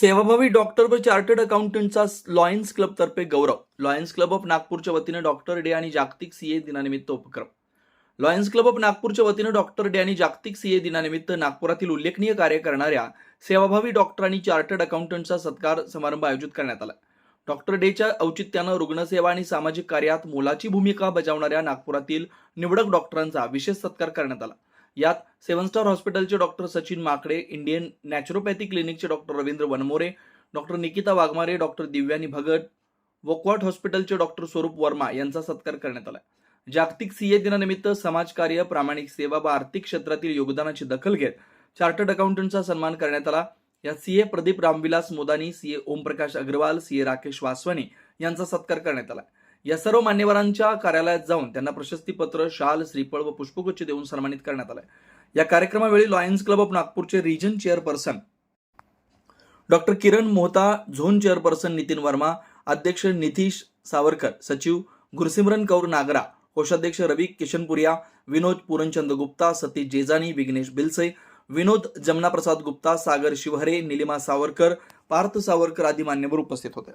सेवाभावी डॉक्टर व चार्टर्ड अकाउंटंटचा लॉयन्स क्लब तर्फे गौरव. लॉयन्स क्लब ऑफ नागपूरच्या वतीने डॉक्टर डे आणि जागतिक सीए दिनानिमित्त उपक्रम. लॉयन्स क्लब ऑफ नागपूरच्या वतीने डॉक्टर डे आणि जागतिक सीए दिनानिमित्त नागपुरातील उल्लेखनीय कार्य करणाऱ्या सेवाभावी डॉक्टर आणि चार्टर्ड अकाउंटंटचा सत्कार समारंभ आयोजित करण्यात आला. डॉक्टर डेच्या औचित्यानं रुग्णसेवा आणि सामाजिक कार्यात मोलाची भूमिका बजावणाऱ्या नागपुरातील निवडक डॉक्टरांचा विशेष सत्कार करण्यात आला. यात सेव्हन स्टार हॉस्पिटलचे doctor Sachin Makade Indian naturopathy क्लिनिकचे doctor Ravindra Wanmore doctor Nikita Waghmare doctor Divyani Bhagat Wakwat हॉस्पिटलचे डॉक्टर स्वरूप वर्मा यांचा सत्कार करण्यात आला. जागतिक सीए दिनानिमित्त समाजकार्य प्रामाणिक सेवा व आर्थिक क्षेत्रातील योगदानाची दखल घेत चार्टर्ड अकाउंटंटचा सन्मान करण्यात आला. यात CA Pradeep Ramvilas Modani CA Omprakash Agarwal CA Rakesh Vaswani यांचा सत्कार करण्यात आला. या सर्व मान्यवरांच्या कार्यालयात जाऊन त्यांना प्रशस्तीपत्र शाल श्रीफळ व पुष्पगुच्छ देऊन सन्मानित करण्यात आलं या कार्यक्रमावेळी लॉयन्स क्लब ऑफ नागपूरचे region chairperson doctor Kiran Mohta zone chairperson Nitin Verma अध्यक्ष नितीश सावरकर सचिव गुरसिमरन कौर नागरा कोषाध्यक्ष रवी किशनपुरिया विनोद पूरनचंद गुप्ता सतीश जेजानी विघ्नेश बिलसे विनोद जमनाप्रसाद गुप्ता सागर शिवहरे निलिमा सावरकर पार्थ सावरकर आदी मान्यवर उपस्थित होते.